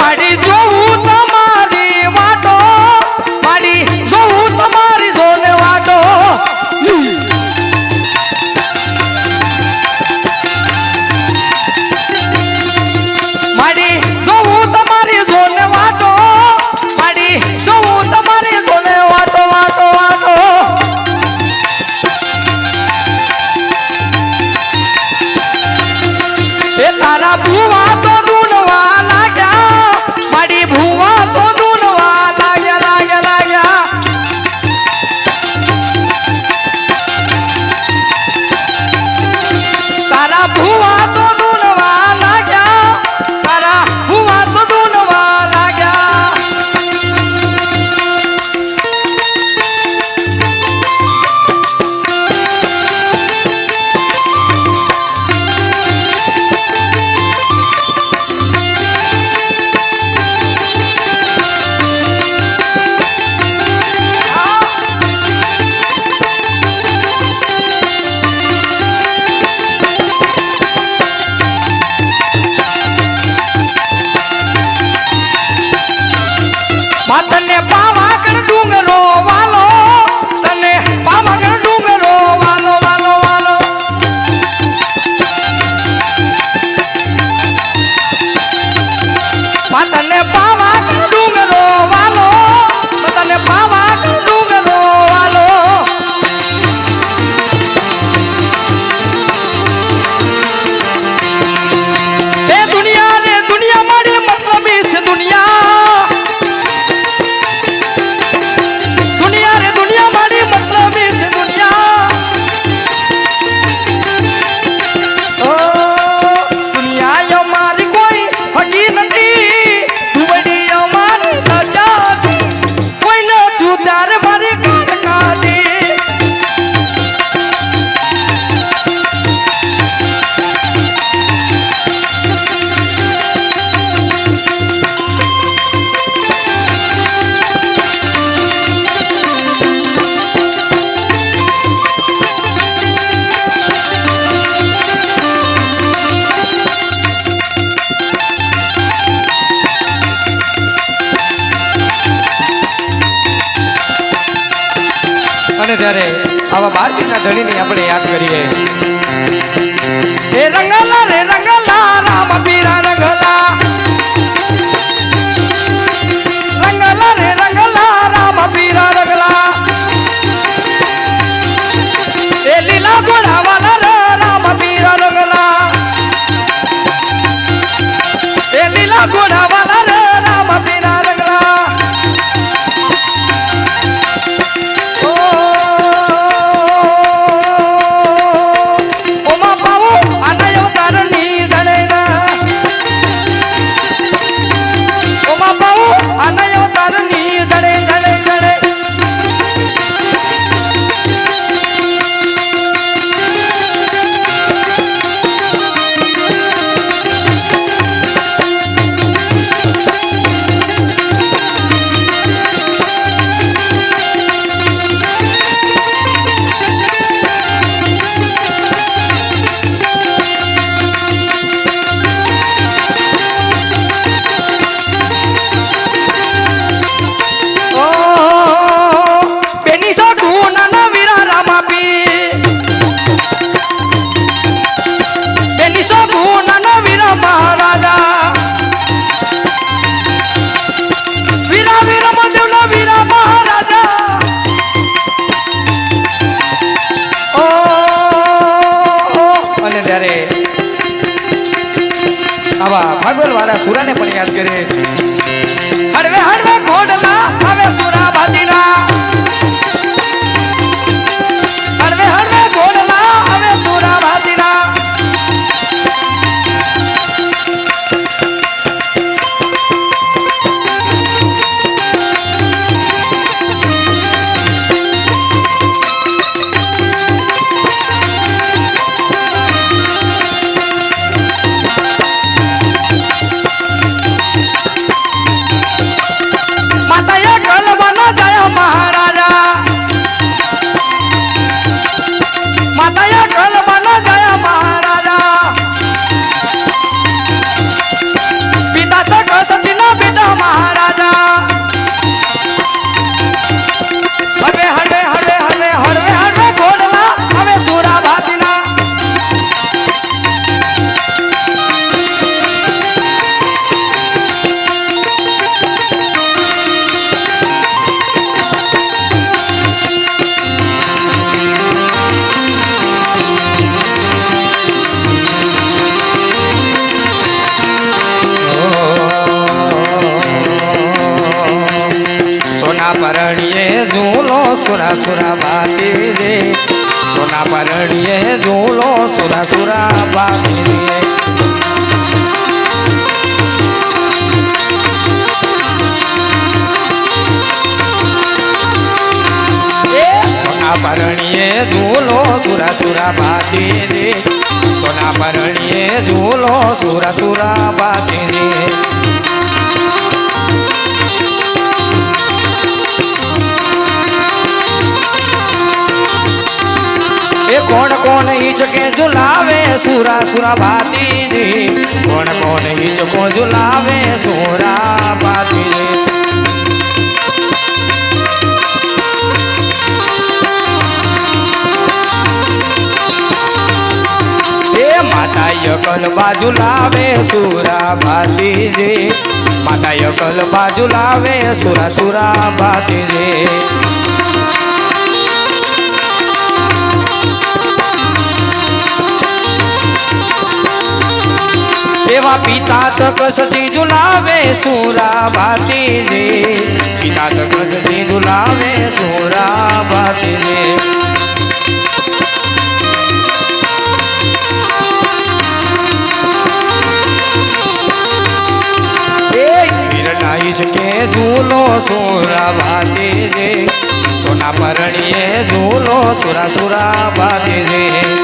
ಮಾಡಿ પણ ત્યારે આવા બારતીના ધણીને આપણે યાદ કરીએ. એ વાળા સુરાને પણ યાદ કરે પરણીએ ઝૂલો સુરા સુરા બાકી રે. સોના પરણીએ ઝૂલો સુરા સુરા બાકી રે. પરણીએ ઝૂલો સુરા સુરા બાતી રે. સોના પરણીએ ઝૂલો સુરા સુરા બાતી રે. એ કોણ કોણ ઈચકે ઝુલાવે સુરા સુરા ભાતીજી? કોણ કોણ ઈચકો ઝુલાવે સુરા ભાતીજી? માતા યકલ બાજુ લાવે સુરા ભાતીજી. માતા યકલ બાજુ લાવે સુરા સુરા ભાતીજી. એવા પિતા તક સચી ઝુલાવે સુરા ભાતીજી પિતા તક સચી ઝુલાવે સુરા વીરનાઈ જ કે ઝૂલો સુરા ભાતીજી સોના પરણીએ ઝૂલો સુરા સુરા ભાતીજી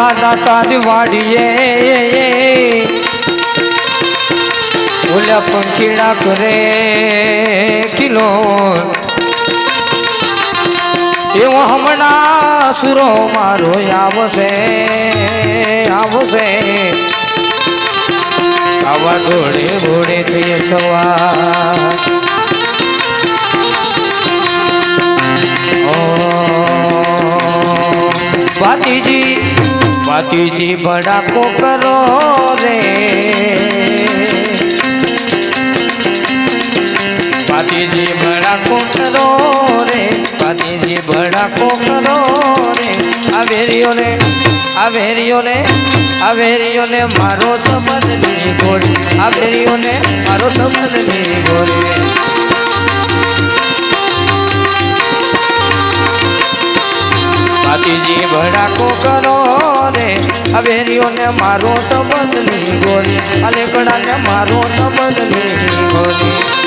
દાદા તારી વાડીએ. ઓલા પંખીડા કરે કિલો. એવો હમણાં સુરો મારો આવશે આવશે. આવા ઘોડે ઘોડે થઈ સવાર ભાતીજી ભડાકો કરો રે. ભાતીજી ભડાકો કોકરો રે ભાતીજી ભડાકો કરો રે. આ વેરીઓને આ વેરીઓને આ વેરીઓને મારો સંબંધની ગોળી આ વેરીઓને મારો સંબંધની ગોળી. ભાતીજી ભડાકો કરો રે હવેરીઓને મારો સંબંધની ગોરી અલેકડાને મારો સંબંધની ગોરી.